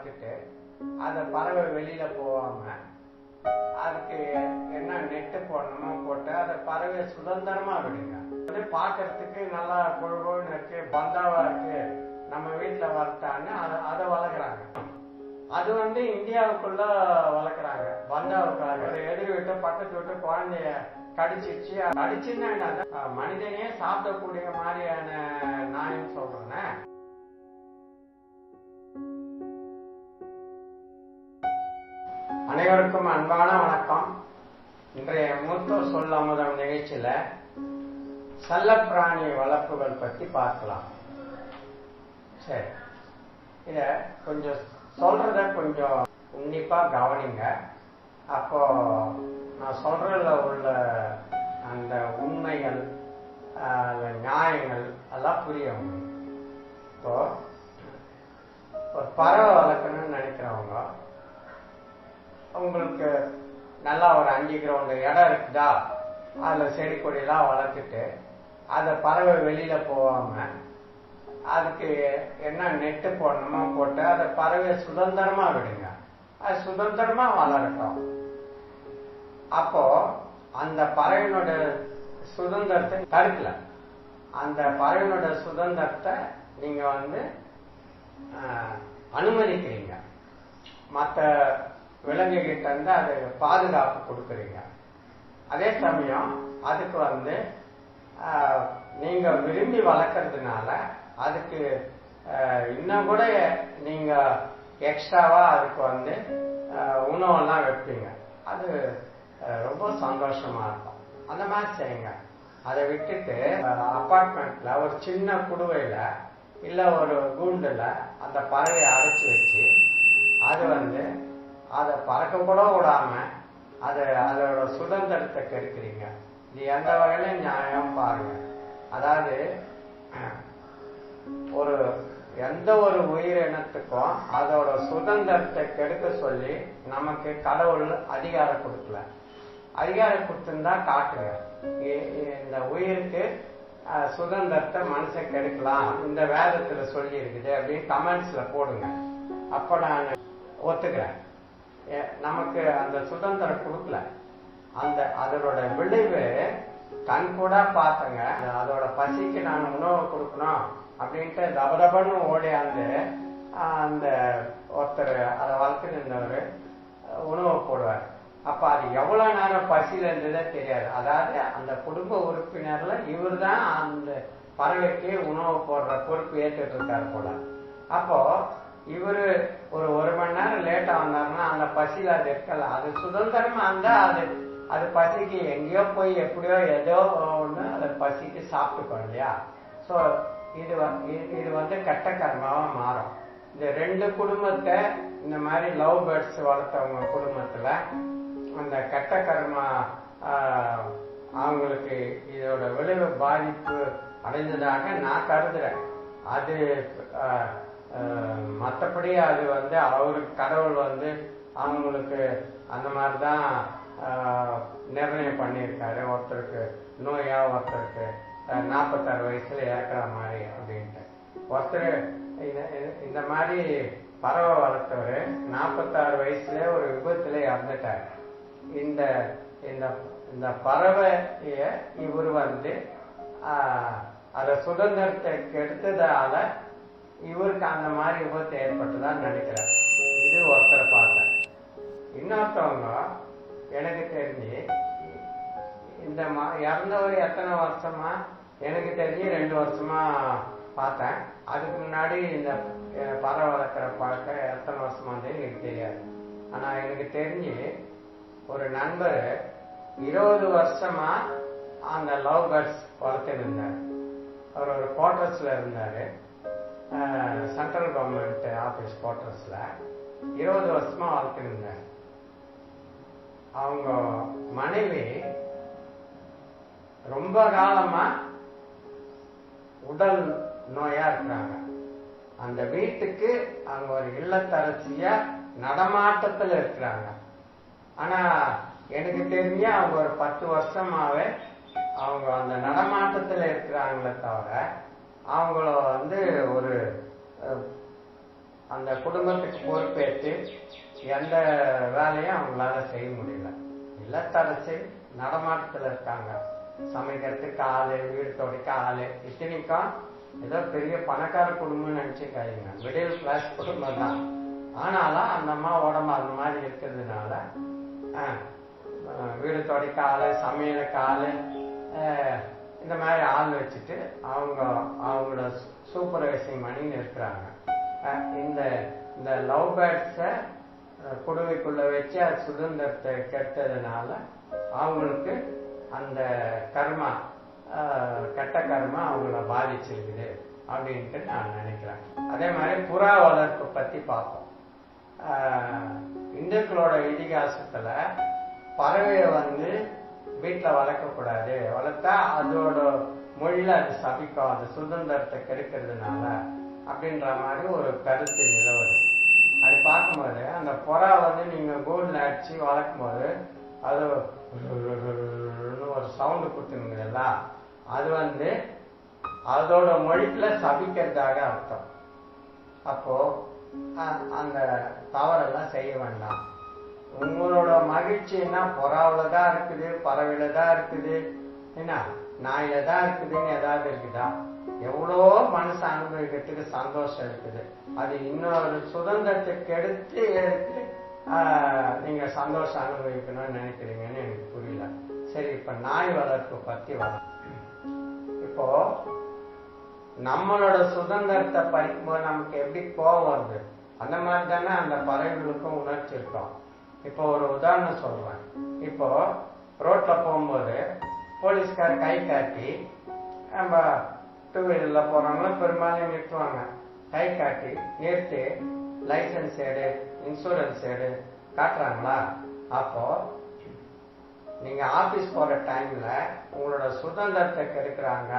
வளர்த்துட்டு அந்த பறவை வெளியில போகாம அதுக்கு என்ன நெட்டு போடணுமோ போட்டு அந்த பறவை சுதந்திரமா விடுங்க. அது பார்க்கறதுக்கு நல்லா கொழுகொழுன்னு இருக்கு பந்தாவா இருக்கு. நம்ம வீட்டுல வளர்த்தான்னு அதை அதை வளர்க்குறாங்க. அது வந்து இந்தியாவுக்குள்ள வளர்க்குறாங்க. பந்தாவுக்காக. ஒரு எதிர் வீட்டு பக்கத்து வீட்டு குழந்தைய கடிச்சிருச்சு கடிச்சுன்னா மனிதனே சாப்பிடக்கூடிய மாதிரியான நாயின்னு சொல்றேன் அனைவருக்கும் அன்பான வணக்கம். இன்றைய மூத்தோர் சொல்ல அமுதம் நிகழ்ச்சியில செல்லப்பிராணி வளர்ப்புகள் பத்தி பார்க்கலாம். சரி. இத கொஞ்சம் சொல்றத கொஞ்சம் உன்னிப்பா கவனிங்க. அப்போ நான் சொல்றதுல உள்ள அந்த உண்மைகள் அந்த நியாயங்கள் எல்லாம் புரிய இப்போ ஒரு பறவை வளர்க்கணும்னு நினைக்கிறவங்க உங்களுக்கு நல்லா ஒரு அஞ்சு கிரவுண்டு இடம் இருக்குதா? அதில் செடி கொடியெல்லாம் வளர்த்துட்டு அதை பறவை வெளியில போகாம அதுக்கு என்ன நெட்டு போடணுமோ போட்டு அதை பறவை சுதந்திரமா விடுங்க. அது சுதந்திரமா வளரட்டும். அப்போ அந்த பறவையினோட சுதந்திரத்தை தடுக்கல. அந்த பறவையினோட சுதந்திரத்தை நீங்க வந்து ஆஹ், அனுமதிக்கிறீங்க. மற்ற விலங்குகிட்ட இருந்து அது பாதுகாப்பு கொடுக்குறீங்க. அதே சமயம் அதுக்கு வந்து நீங்க விரும்பி வளர்க்கறதுனால அதுக்கு இன்னும் கூட நீங்க எக்ஸ்ட்ராவா அதுக்கு வந்து உணவெல்லாம் வைப்பீங்க. அது ரொம்ப சந்தோஷமா இருக்கும். அந்த மாதிரி செய்யுங்க. அதை விட்டுட்டு அப்பார்ட்மெண்ட்ல ஒரு சின்ன குடுவையில இல்ல ஒரு கூண்டுல அந்த பறவையை அடைச்சி வச்சு அது வந்து அதை பறக்க கூட விடாம அதை அதோட சுதந்திரத்தை கெடுக்கிறீங்க. இது எந்த வகையில நியாயம் பாருங்க. அதாவது ஒரு எந்த ஒரு உயிரினத்துக்கும் அதோட சுதந்திரத்தை கெடுக்க சொல்லி நமக்கு கடவுள் அதிகாரம் கொடுக்கல. அதிகாரம் கொடுத்துருந்தா காட்டுங்க இந்த உயிருக்கு சுதந்திரத்தை மனசை கெடுக்கலாம். இந்த வேதத்துல சொல்லி இருக்குது அப்படின்னு கமெண்ட்ஸ்ல போடுங்க. அப்ப நான் ஒத்துக்கிறேன். நமக்கு அந்த சுதந்திரம் கொடுக்கல. அந்த அதனோட விளைவு கண் கூட பார்த்தங்க. அதோட பசிக்கு நான் உணவு கொடுக்கணும் அப்படின்ட்டு தபதபன்னு ஓடியாந்து அந்த ஒருத்தர் அதை வளர்த்து நின்றவர் உணவு போடுவார். அப்ப அது எவ்வளவு நேரம் பசியில இருந்ததே தெரியாது. அதாவது அந்த குடும்ப உறுப்பினர்ல இவர் தான் அந்த பறவைக்கு உணவு போடுற பொறுப்பு ஏற்றுட்டு இருக்காரு போல. அப்போ இவர் ஒரு ஒரு மணி நேரம் லேட்டாக வந்தாருன்னா அந்த பசியில அது இருக்கல அது சுதந்திரமா இருந்தால் அது அது பசிக்கு எங்கேயோ போய் எப்படியோ ஏதோ ஒண்ணு அது பசிக்கு சாப்பிட்டுக்கோ இல்லையா? சோ இது இது- இது வந்து கட்ட கர்மாவா மாறும். இந்த ரெண்டு குடும்பத்தை இந்த மாதிரி லவ் பேர்ட்ஸ் வளர்த்தவங்க குடும்பத்துல அந்த கட்ட கர்மா அவங்களுக்கு இதோட விளைவு பாதிப்பு அடைந்ததாக நான் கருதுறேன். அது மற்றபடி அது வந்து அவருக்கு கடவுள் வந்து அவங்களுக்கு அந்த மாதிரி தான் நிர்ணயம் பண்ணியிருக்காரு. ஒருத்தருக்கு நோயா ஒருத்தருக்கு நாற்பத்தாறு வயசுல இறக்குற மாதிரி அப்படின்ட்டு. ஒருத்தர் இந்த- இந்த- மாதிரி பறவை வளர்த்தவர் நாற்பத்தாறு வயசுல ஒரு விபத்துல இறந்துட்டார். இந்த இந்த இந்த பறவைய இவர் வந்து அதை சுதந்திரத்தை கெடுத்ததால இவருக்கு அந்த மாதிரி விபத்து ஏற்பட்டதான்னு நினைக்கிறேன். இது ஒருத்தரை பார்த்தேன். இன்னொருத்தவங்க எனக்கு தெரிஞ்சு இந்த மா- இறந்தவர் எத்தனை வருஷமா? எனக்கு தெரிஞ்சு ரெண்டு வருஷமா பார்த்தேன். அதுக்கு முன்னாடி இந்த பறவை வளர்க்குற பழக்கம் எத்தனை வருஷமா இருந்தது எனக்கு தெரியாது. ஆனா எனக்கு தெரிஞ்சு ஒரு நண்பர் இருபது வருஷமா அந்த லவ் பேர்ட்ஸ் வளர்த்துட்டு இருந்தார். அவர் ஒரு குவார்டர்ஸ்ல இருந்தாரு. சென்ட்ரல் கவர்மெண்ட் ஆபீஸ் குவார்டர்ஸ்ல இருபது வருஷமா வளர்த்துட்டு அவங்க மனைவி ரொம்ப காலமா உடல் நோயா இருக்கிறாங்க. அந்த வீட்டுக்கு அவங்க ஒரு இல்லத்தரசியா நடமாட்டத்துல இருக்கிறாங்க. ஆனா எனக்கு தெரிஞ்ச அவங்க ஒரு பத்து வருஷமாவே அவங்க அந்த நடமாட்டத்துல இருக்கிறாங்களே தவிர அவங்கள வந்து ஒரு அந்த குடும்பத்துக்கு பொறுப்பேற்று எந்த வேலையும் அவங்களால செய்ய முடியல. இல்லத்தரசி நடமாட்டத்தில் இருக்காங்க. சமைக்கிறதுக்கு ஆளு வீடு துடைக்க ஆளு. இத்தனைக்கும் ஏதோ பெரிய பணக்கார குடும்பம்னு நினைச்சுக்காதீங்க. மிடில் கிளாஸ் குடும்பம் தான். ஆனாலும் அந்த அம்மா உடம்பு அந்த மாதிரி இருக்கிறதுனால ஆஹ், வீடு துடைக்க ஆளு சமையலுக்கு ஆளு ஆஹ், இந்த மாதிரி ஆள் வச்சுட்டு அவங்க அவங்களோட சூப்பர்வைசிங் பண்ணின்னு இருக்கிறாங்க. இந்த இந்த லவ் பேர்ட்ஸை குடுவைக்குள்ள வச்சு அது சுதந்திரத்தை கெட்டதுனால அவங்களுக்கு அந்த கர்மா கட்ட கெட்ட கர்மா அவங்கள பாதிச்சிருக்குது அப்படின்ட்டு நான் நினைக்கிறேன். அதே மாதிரி புறா வளர்ப்பு பத்தி பார்ப்போம். இந்துக்களோட இதிகாசத்துல பறவையை வந்து வீட்டில் வளர்க்கக்கூடாது. வளர்த்தா அதோட மொழியில் அது சபிக்கும். அது சுதந்திரத்தை கெடுக்கிறதுனால அப்படின்ற மாதிரி ஒரு கருத்து நிலவுது. அப்படி பார்க்கும்போது அந்த புறா வந்து நீங்கள் கூண்டில் அடிச்சு வளர்க்கும்போது அது ஒரு சவுண்டு கொடுத்துருங்கல்ல அது வந்து அதோட மொழிக்குல சபிக்கிறதாக அர்த்தம். அப்போ அந்த தவறெல்லாம் செய்ய வேண்டாம். உங்களோட மகிழ்ச்சின்னா புறாவுல தான் இருக்குது பறவையில தான் இருக்குது. என்ன? நாயில தான் இருக்குதுன்னு ஏதாவது இருக்குதா? எவ்வளோ மனசு அனுபவிக்கிறதுக்கு சந்தோஷம் இருக்குது. அது இன்னொரு சுதந்திரத்துக்கு எடுத்து எடுத்து ஆஹ், நீங்க சந்தோஷம் அனுபவிக்கணும்னு நினைக்கிறீங்கன்னு எனக்கு புரியல. சரி இப்ப நாய் வளர்ப்பு பத்தி வர இப்போ நம்மளோட சுதந்திரத்தை படிக்கும்போது நமக்கு எப்படி கோபம் வருது? அந்த மாதிரி தானே அந்த பறவைகளுக்கும் உணர்ச்சி இருக்கும். இப்போ ஒரு உதாரணம் சொல்றேன். இப்போ ரோட்ல போகும்போது போலீஸ்கார் கை காட்டி நம்ம டூ வீலர்ல போறவங்களும் பெரும்பாலும் நிறுத்துவாங்க. கை காட்டி நிறுத்தி லைசன்ஸ் எடு இன்சூரன்ஸ் எடு காட்டுறாங்களா? அப்போ நீங்க ஆபீஸ் போற டைம்ல உங்களோட சுதந்திரத்தை கெடுக்கிறாங்க.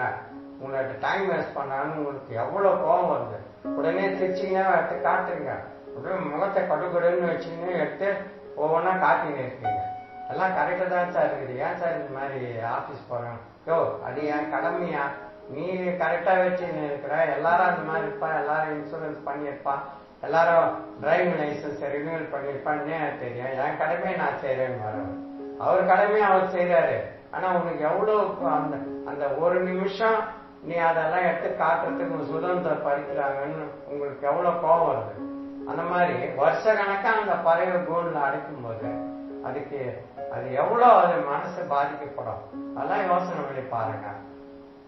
உங்களோட டைம் வேஸ்ட் பண்ணான்னு உங்களுக்கு எவ்வளவு கோபம் வருது? உடனே திருச்சிங்கன்னா எடுத்து காட்டுங்க. உடனே முகத்தை கடுகடுன்னு வச்சுன்னு எடுத்து ஒவ்வொன்றா காட்டின்னு இருக்கீங்க. எல்லாம் கரெக்டாக தான் சார் இருக்குது ஏன் சார் இந்த மாதிரி ஆஃபீஸ் போகிறேன் யோ அது என் கடமையா? நீ கரெக்டா வச்சுன்னு இருக்கிற எல்லாரும் அந்த மாதிரி இருப்பா எல்லாரும் இன்சூரன்ஸ் பண்ணியிருப்பா எல்லாரும் டிரைவிங் லைசன்ஸ் ரினியூவல் பண்ணியிருப்பான்னு தெரியும்? என் கடமையை நான் செய்கிறேன்னு வரேன் அவர் கடமையை அவர் செய்கிறாரு ஆனா உனக்கு எவ்வளவு அந்த அந்த ஒரு நிமிஷம் நீ அதெல்லாம் எடுத்து காட்டுறதுக்கு உன் சுதந்திரம் பறிக்கிறாங்கன்னு உங்களுக்கு எவ்வளவு கோபம் வருது? அந்த மாதிரி வருஷ கணக்கா அந்த பறவை கோல்ல அடைக்கும் போது அதுக்கு அது எவ்வளவு அது மனசு பாதிக்கப்படும்? அதெல்லாம் யோசனை பண்ணி பாருங்க.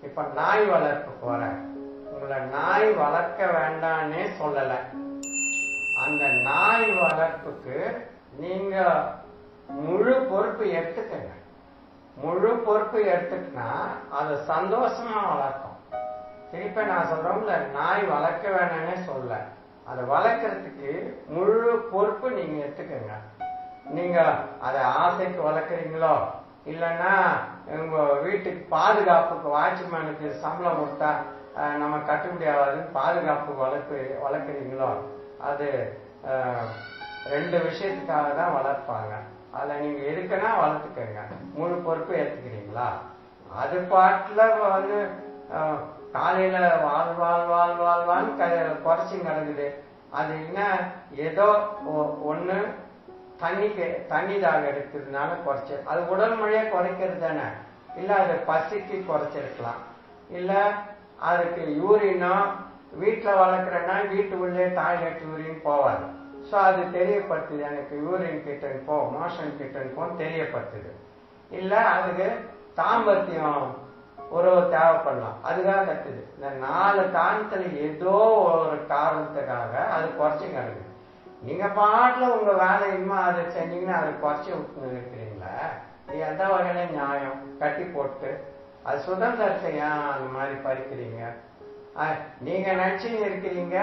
இப்ப நாய் வளர்ப்பு போறேன். உங்களை நாய் வளர்க்க வேண்டான்னே சொல்லல. அந்த நாய் வளர்ப்புக்கு நீங்க முழு பொறுப்பு எடுத்துக்கங்க. முழு பொறுப்பு எடுத்துக்கினா அதை சந்தோஷமா வளர்க்கும். திருப்பி நான் சொல்றோம்ல நாய் வளர்க்க வேணாம்னே சொல்ல. அதை வளர்க்கறதுக்கு முழு பொறுப்பு நீங்க எடுத்துக்கங்க. நீங்க அதை ஆசைக்கு வளர்க்குறீங்களோ இல்லைன்னா உங்க வீட்டுக்கு பாதுகாப்புக்கு வாட்ச்மேனுக்கு சம்பளம் கொடுத்தா நம்ம கட்டுப்படி ஆகாதுன்னு பாதுகாப்பு வளர்ப்பு வளர்க்குறீங்களோ அது ரெண்டு விஷயத்துக்காக தான் வளர்ப்பாங்க. அதில் நீங்கள் எதுக்குன்னா வளர்த்துக்கங்க. முழு பொறுப்பு ஏற்றுக்கிறீங்களா அது பாட்டில் வந்து காலையில வாழ் வாழ் வாழ் வாழ் வாழ் குறைச்சி கிடக்குது. அது என்ன? ஏதோ ஒ- ஒண்ணு தண்ணிக்கு தண்ணி தாக எடுக்கிறதுனால குறைச்சி. அது உடல் மொழியை குறைக்கிறது தானே. இல்ல அது பசிக்கு குறைச்சிருக்கலாம். இல்ல அதுக்கு யூரினோ வீட்டுல வளர்க்குறேன்னா வீட்டு உள்ளே டாய்லெட் யூரின் போவாது. ஸோ அது தெரியப்படுத்துது. எனக்கு யூரின் கிட்டன் போ மோஷன் கிட்டன் போ தெரியப்படுத்துது. இல்ல அதுக்கு தாம்பத்தியம் உறவு தேவைப்படலாம். அதுக்காக கத்துது. இந்த நாலு காரணத்துல ஏதோ ஒரு காரணத்துக்காக அது குறைச்சு கிடக்குது. நீங்க பாட்டுல உங்க வேலை இனிமே அதை செஞ்சீங்கன்னா அதை குறைச்சி விட்டு இருக்கிறீங்களா இது எந்த வகையில நியாயம்? கட்டி போட்டு. அது சுதந்திரத்தை ஏன் அந்த மாதிரி பறிக்கிறீங்க நீங்க நினைச்சு இருக்கிறீங்க.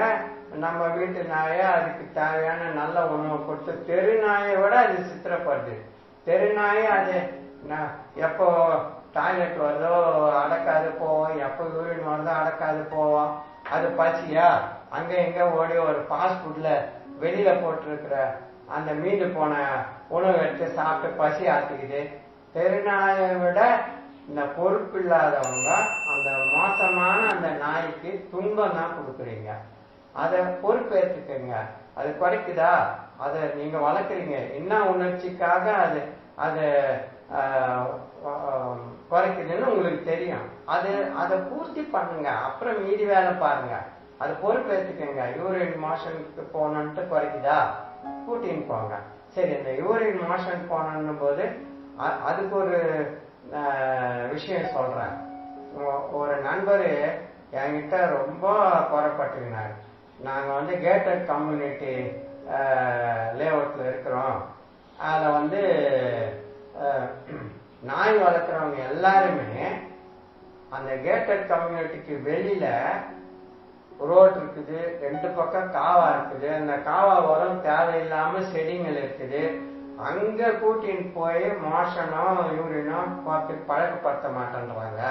நம்ம வீட்டு நாயை அதுக்கு தேவையான நல்ல உணவு கொடுத்து தெரு நாயை விட அது சித்திரப்படுது. தெரு நாயை அது எப்போ டாய்லெட் வருதோ அடக்காது போவோம். எப்போ யூரின் வருதோ அடக்காது போவோம். அது பசியா? அங்க எங்க ஓடி ஒரு ஃபாஸ்ட் ஃபுட்ல வெளியில போட்டிருக்கிற அந்த மீண்டு போன உணவு எடுத்து சாப்பிட்டு பசி ஆத்திக்குது. தெருநாயை விட இந்த பொறுப்பு இல்லாதவங்க அந்த மோசமான அந்த நாய்க்கு துன்பம் தான் கொடுக்குறீங்க. அதை பொறுப்பேற்றுக்கங்க. அது குறைக்குதா? அதை நீங்க வளர்க்குறீங்க. என்ன உணர்ச்சிக்காக அது அது குறைக்குதுன்னு உங்களுக்கு தெரியும். அது அதை பூர்த்தி பண்ணுங்க. அப்புறம் மீதி வேலை பாருங்க. அது பொறுப்பேற்றுக்கங்க யூரின் மோஷனுக்கு போனன்ட்டு குறைக்குதா? கூட்டின்னு போங்க. சரி இந்த யூரின் மோஷன் போனன்னும் போது அதுக்கு ஒரு விஷயம் சொல்றேன். ஒரு நண்பர் என்கிட்ட ரொம்ப குறைப்பட்டுக்கினார். நாங்கள் வந்து கேட்டட் கம்யூனிட்டி லேஅவுட்ல இருக்கிறோம். அதில் வந்து நாய் வளர்க்குறவங்க எல்லாருமே அந்த கேட்டட் கம்யூனிட்டிக்கு வெளியில ரோட் இருக்குது ரெண்டு பக்கம் காவா இருக்குது. அந்த காவா உரம் தேவையில்லாம செடிகள் இருக்குது. அங்க கூட்டின்னு போய் மோஷனோ யூரினோ பார்த்து பழக்கப்படுத்த மாட்டேன்றாங்க.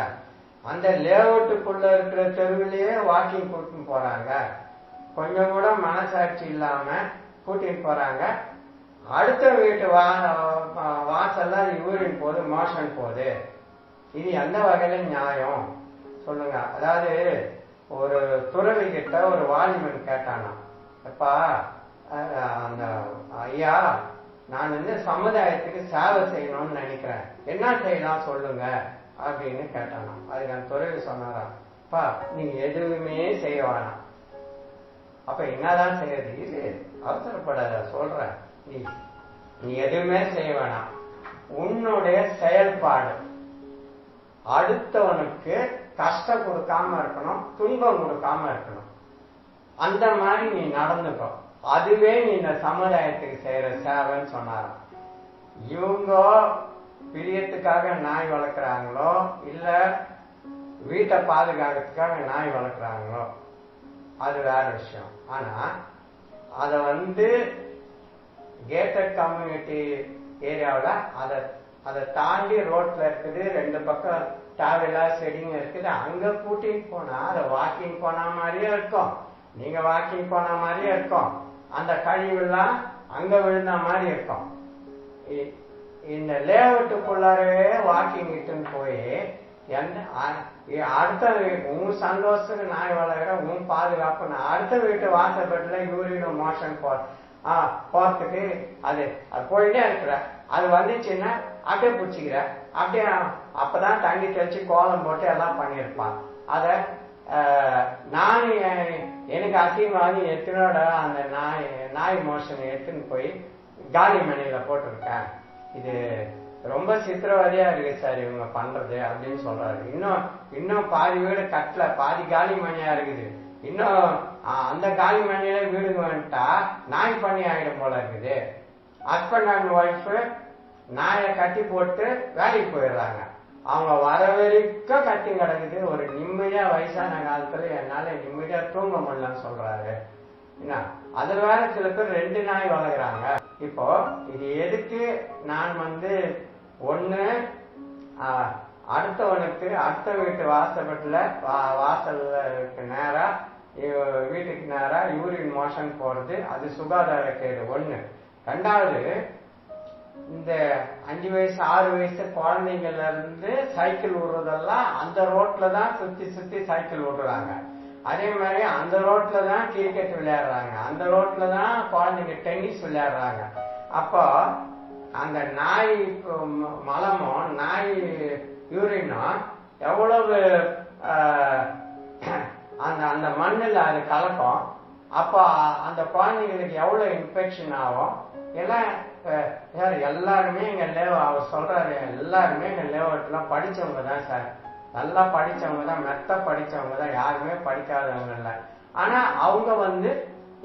அந்த லேஅவுட்டுக்குள்ள இருக்கிற தெருவிலேயே வாக்கிங் கூட்டின்னு போறாங்க. கொஞ்சம் கூட மனசாட்சி இல்லாம கூட்டின்னு போறாங்க. அடுத்த வீட்டு வா வாசல்ல யூரின் போகுது மோஷன் போகுது இது எந்த வகையில நியாயம்? சொல்லுங்க. அதாவது ஒரு துறவி கிட்ட ஒரு வாலிபன் கேட்டானா எப்பா அந்த ஐயா நான் வந்து சமுதாயத்துக்கு சேவை செய்யணும்னு நினைக்கிறேன். என்ன செய்யலாம் சொல்லுங்க அப்படின்னு கேட்டானா அதுக்கு அந்த துறவி சொன்னாரா அப்பா நீங்க எதுவுமே செய்ய வேணாம். அப்ப என்னதான் செய்யறது? இது அவசரப்படாத சொல்றேன். நீ நீ எதுவுமே செய்ய வேணாம். உன்னுடைய செயல்பாடு. அடுத்தவனுக்கு கஷ்டம் கொடுக்காம இருக்கணும் துன்பம் கொடுக்காம இருக்கணும். அந்த மாதிரி நீ நடந்துக்கோ. அதுவே நீ இந்த சமுதாயத்துக்கு செய்யற சேவைன்னு சொன்னாராம். இவங்க பிரியத்துக்காக நாய் வளர்க்குறாங்களோ இல்ல வீட்டை பாதுகாக்கிறதுக்காக நாய் வளர்க்குறாங்களோ அது வேற விஷயம். ஆனா அத வந்து கேட்டட் கம்யூனிட்டி ஏரியாவில் அதை அதை தாண்டி ரோட்ல இருக்குது ரெண்டு பக்கம் தேவையில்லா செடிங்க இருக்குது. அங்க கூட்டின்னு போனா அதை வாக்கிங் போன மாதிரியே இருக்கும். நீங்க வாக்கிங் போன மாதிரியே இருக்கும். அந்த கழிவுலாம் அங்க விழுந்த மாதிரி இருக்கும். இந்த லேஅவுட்டுக்குள்ளாரவே வாக்கிங் இட்டுன்னு போய் எந்த அடுத்த உன் சந்தோஷத்துக்கு நாய் வளர உன் பாதுகாப்பு அடுத்த வீட்டு வாசப்பட்டுல யூரின் மோஷன் போ போறதுக்கு அது அது போயிட்டே இருக்கிற. அது வந்துச்சுன்னா அப்படியே பிடிச்சிக்கிற. அப்படியே அப்பதான் தண்ணி தெளிச்சு கோலம் போட்டு எல்லாம் பண்ணியிருப்பான் அத நான் எனக்கு அசிங்கமாகி எத்தனோட அந்த நாய் நாய் மோஷனை எடுத்துன்னு போய் காலி மணியில போட்டிருக்கேன். இது ரொம்ப சித்திரவதையா இருக்கு சார் இவங்க பண்றது அப்படின்னு சொல்றாரு. இன்னும் இன்னும் பாதி வீடு கட்டல பாதி காலி மணியா இருக்குது. இன்னும் அந்த காலி மண்ணில வீடுங்க வந்துட்டா நாய் பண்ணி ஆகிடும் போல இருக்குது. ஹஸ்பண்ட் அண்ட் ஒய்ஃப் நாயை கட்டி போட்டு வேலைக்கு போயிடுறாங்க. அவங்க வர வரைக்கும் கட்டி கிடக்குது. ஒரு நிம்மதியா வயசான காலத்துல என்னால நிம்மதியா தூங்க முடியலன்னு சொல்றாரு. என்ன? அதுல வேற சில பேர் ரெண்டு நாய் வளர்க்குறாங்க. இப்போ இது எதுக்கு நான் வந்து ஒண்ணு அடுத்தவனுக்கு அடுத்த வீட்டு வாசப்பட்டுல வா- வாசல்ல இருக்கு நேரம் வீட்டுக்கு நேரா யூரின் மோஷன் போறது அது சுகாதார கேடு. ஒண்ணு. ரெண்டாவது இந்த அஞ்சு வயசு ஆறு வயசு குழந்தைங்கள்ல இருந்து சைக்கிள் விடுறதெல்லாம் அந்த ரோட்ல தான் சுத்தி சுத்தி சைக்கிள் விடுறாங்க அதே மாதிரி அந்த ரோட்ல தான் கிரிக்கெட் விளையாடுறாங்க. அந்த ரோட்ல தான் குழந்தைங்க டென்னிஸ் விளையாடுறாங்க. அப்போ அந்த நாய் மலமும் நாய் யூரினும் எவ்வளவு அந்த அந்த மண்ணில் அது கலக்கும். அப்போ அந்த குழந்தைங்களுக்கு எவ்வளோ இன்ஃபெக்ஷன் ஆகும்? எல்லாம் சார் எல்லாருமே எங்க லேவ அவர் சொல்றாரு எல்லாருமே எங்க லேவட்லாம் படிச்சவங்க தான் சார். நல்லா படிச்சவங்க தான் மெத்த படிச்சவங்க தான் யாருமே படிக்காதவங்க இல்லை. ஆனா அவங்க வந்து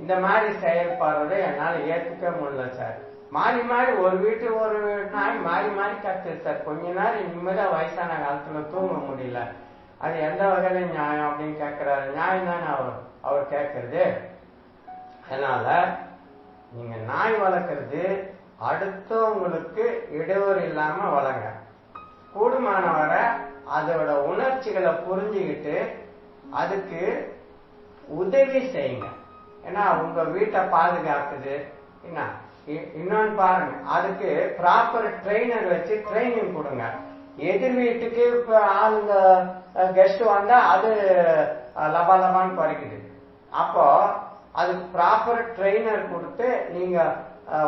இந்த மாதிரி செயல்படுறதை என்னால் ஏற்றுக்க முடியல சார். மாறி மாறி ஒரு வீட்டு ஒரு நாய் மாறி மாறி கத்துது சார். கொஞ்ச நேரம் இனிமேல் வயசான காலத்துல தூங்க முடியல. அது எந்த வகையில நியாயம் அப்படின்னு கேட்கிறாரு? நியாயம் தானே அவர்? அவர் கேட்கறது அதனால நீங்க நாய் வளர்க்கறது அடுத்தவங்களுக்கு இடையூறு இல்லாம வளங்க கூடுமான வரை அதோட உணர்ச்சிகளை புரிஞ்சுக்கிட்டு அதுக்கு உதவி செய்யுங்க. ஏன்னா உங்க வீட்டை பாதுகாக்குது. என்ன? இன்னொன்னு பாருங்க. அதுக்கு ப்ராப்பர் ட்ரெயினர் வச்சு ட்ரைனிங் கொடுங்க. எதிர் வீட்டுக்கு இப்போ ஆளுங்க கெஸ்ட் வந்தா அது அஹ், லபா லபான்னு குறைக்குது. அப்போ அது ப்ராப்பர் ட்ரெயினர் கொடுத்து நீங்க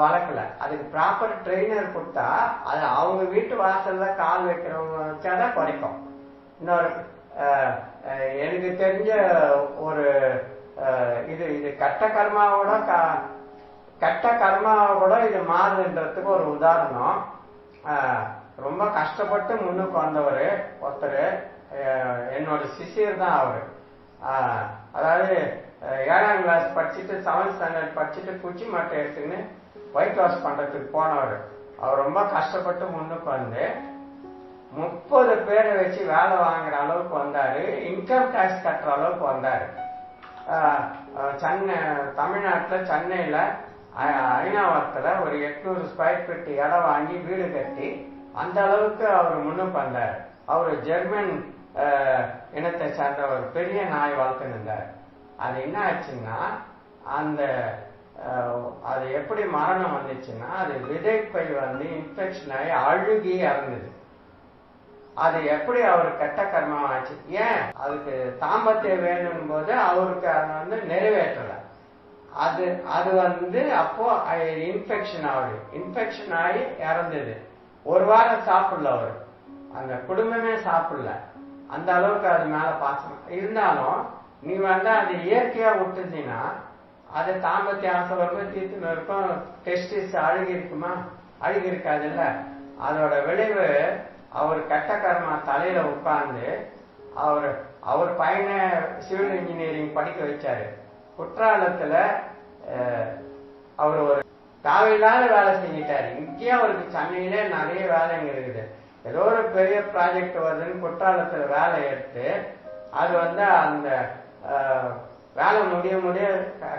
வளர்க்கல. அதுக்கு ப்ராப்பர் ட்ரெயினர் கொடுத்தா அது அவங்க வீட்டு வாசல்ல கால் வைக்கிறவங்க வச்சாதான் குறைக்கும். இன்னொரு எனக்கு தெரிஞ்ச ஒரு இது இது கட்ட கர்மாவோட கட்ட கர்மாவோட கூட இது மாறுதுன்றதுக்கு ஒரு உதாரணம். ரொம்ப கஷ்டப்பட்டு முன்னுக்கு வந்தவர் ஒருத்தர் என்னோட சிசியர் தான் அவரு. அதாவது ஏழாம் கிளாஸ் படிச்சுட்டு செவன்த் ஸ்டாண்டர்ட் படிச்சுட்டு குச்சி மட்டை எடுத்துன்னு ஒயிட் வாஷ் பண்றதுக்கு போனவர். அவர் ரொம்ப கஷ்டப்பட்டு முன்னுக்கு வந்து முப்பது பேரை வச்சு வேலை வாங்குற அளவுக்கு வந்தாரு இன்கம் டேக்ஸ் கட்டுற அளவுக்கு வந்தாரு. சென்னை தமிழ்நாட்டில் சென்னையில ஐநாவரத்துல ஒரு எட்நூறு ஸ்கொயர் ஃபீட் இடம் வாங்கி வீடு கட்டி அந்த அளவுக்கு அவர் முன்னும் பண்ணார். அவர் ஜெர்மன் இனத்தை சார்ந்த ஒரு பெரிய நாய் வளர்த்துருந்தார் அது என்ன ஆச்சுன்னா அந்த அது எப்படி மரணம் வந்துச்சுன்னா அது விதைப்பை வந்து இன்ஃபெக்ஷன் ஆகி அழுகி இறந்தது அது எப்படி அவர் கெட்ட கர்மம் ஆச்சு? ஏன்? அதுக்கு தாம்பத்தியம் வேணும் போது அவருக்கு அதை வந்து நிறைவேற்றல. அது அது வந்து அப்போ இன்ஃபெக்ஷன் ஆகுது. இன்ஃபெக்ஷன் ஆகி இறந்தது. ஒரு வாரம் சாப்பிடல அவர். அந்த குடும்பமே சாப்பிடல. அந்த அளவுக்கு அது மேல பாசம். இருந்தாலும் நீ வந்து அது இயற்கையா விட்டுருந்தீங்கன்னா அது தாம்பத்திய ஆசை வரும்போது தீர்த்துன்னு இருக்கும் டெஸ்டிஸ் அழுகி இருக்குமா? அழுகி இருக்காதுல்ல? அதோட விளைவு அவர் கட்ட கர்மா தலையில உட்கார்ந்து அவர் அவர் பையனை சிவில் இன்ஜினியரிங் படிக்க வச்சாரு. குற்றாலத்துல அவர் ஒரு தேவையில்லாத வேலை செஞ்சிட்டாரு. இங்கேயும் அவருக்கு சென்னையிலே நிறைய வேலைங்க இருக்குது. ஏதோ ஒரு பெரிய ப்ராஜெக்ட் வருதுன்னு குற்றாலத்துல வேலை எடுத்து அது வந்து அந்த வேலை முடிய முடிய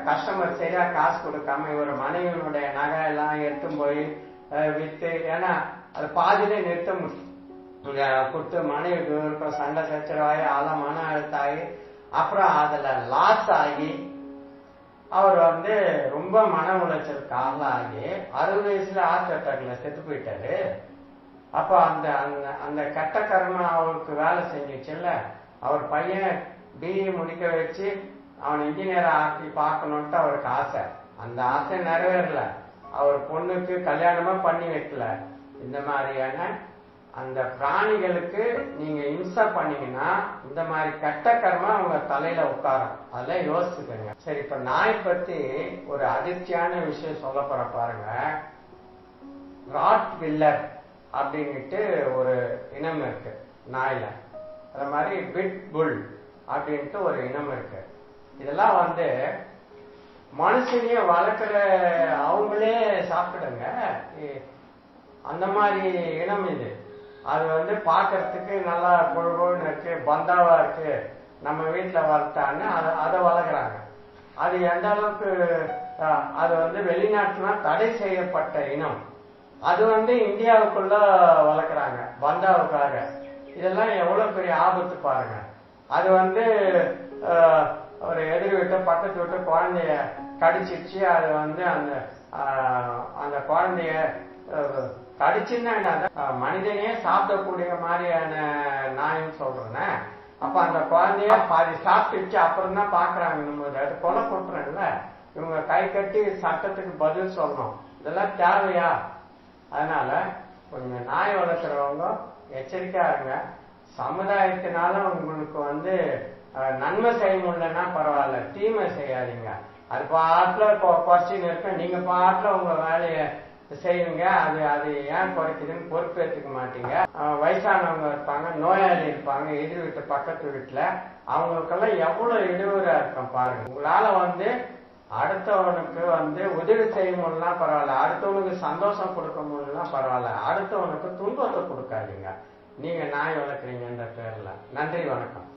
கஸ்டமர் சரியா காசு கொடுக்காம இவர் மனைவியினுடைய நகை எல்லாம் எடுத்து போய் வித்து ஏன்னா அது பாதியிலே நிறுத்த முடியும். கொடுத்து மனைவிக்கு சண்டை சச்சரவாகி ஆள மன அழுத்தாகி அப்புறம் அதுல லாஸ் ஆகி அவர் வந்து ரொம்ப மன உளைச்சலுக்கு ஆளாகி அறுபது வயசுல ஹார்ட் அட்டாக்ல செத்து போயிட்டாரு. அப்ப அந்த அந்த அந்த கட்ட கர்மா அவருக்கு வேலை செஞ்சுச்சுல்ல அவர் பையன் பிஇ முடிக்க வச்சு அவன் இன்ஜினியர் ஆக்கி பார்க்கணுன்ட்டு அவருக்கு ஆசை. அந்த ஆசை நிறைவேறல. அவர் பொண்ணுக்கு கல்யாணமா பண்ணி வைக்கல. இந்த மாதிரியான அந்த பிராணிகளுக்கு நீங்க இம்சை பண்ணீங்கன்னா இந்த மாதிரி கெட்ட கர்மா அவங்க தலையில உட்காரும். அதெல்லாம் யோசிச்சுக்கோங்க. சரி இப்ப நாய் பத்தி ஒரு அதிர்ச்சியான விஷயம் சொல்ல போற பாருங்க. ராட் வில்லர் அப்படின்ட்டு ஒரு இனம் இருக்கு நாயில. அது மாதிரி பிட் புல் அப்படின்ட்டு ஒரு இனம் இருக்கு. இதெல்லாம் வந்து மனுஷனையே வளர்க்குற அவங்களே சாப்பிடுங்க. அந்த மாதிரி இனம் இது. அது வந்து பார்க்கறதுக்கு நல்லா கொழுகோன்னு இருக்கு பந்தாவா இருக்கு. நம்ம வீட்டுல வளர்த்தான்னு அதை அதை வளர்க்குறாங்க. அது எந்த அளவுக்கு அது வந்து வெளிநாட்டுல தடை செய்யப்பட்ட இனம். அது வந்து இந்தியாவுக்குள்ள வளர்க்குறாங்க பந்தாவுக்காக. இதெல்லாம் எவ்வளவு பெரிய ஆபத்து பாருங்க. அது வந்து ஒரு எதிர் விட்டு பக்கத்து விட்டு குழந்தைய கடிச்சிச்சு அது வந்து அந்த அந்த குழந்தைய கடிச்சுன்னா என்ன மனிதனையே சாப்பிடக்கூடிய மாதிரியான நாயும் சொல்றேன். அப்ப அந்த குழந்தைய பாதி சாப்பிட்டுச்சு அப்புறம் தான் பாக்குறாங்க நம்ம அது கொலை கொட்டுறேன்ல இவங்க கை கட்டி சட்டத்துக்கு பதில் சொல்லணும். இதெல்லாம் தேவையா? அதனால கொஞ்சம் நாய் வளர்க்குறவங்க எச்சரிக்கையா இருங்க. சமுதாயத்தினால உங்களுக்கு வந்து நன்மை செய்ய முடியலன்னா பரவாயில்ல. தீமை செய்யாதீங்க. அது பாட்டுல கொஸ்டின் குறைச்சின்னு இருக்க. நீங்க பாட்டுல உங்க வேலையை செய்வீங்க அது அது ஏன் குறைக்குதுன்னு பொறுப்பேற்றுக்க மாட்டீங்க. வயசானவங்க இருப்பாங்க நோயாளி இருப்பாங்க எதிர் வீட்டு பக்கத்து வீட்டுல. அவங்களுக்கெல்லாம் எவ்வளவு இடையூறா இருக்கும் பாருங்க. உங்களால வந்து அடுத்தவனுக்கு வந்து உதவி செய்ய முடியலனா பரவாயில்ல. அடுத்தவனுக்கு சந்தோஷம் கொடுக்க முடியலனா பரவாயில்ல. அடுத்தவனுக்கு துன்பத்தை கொடுக்காதீங்க. நீங்க நாய் வளர்க்குறீங்கன்ற பேர்ல. நன்றி வணக்கம்.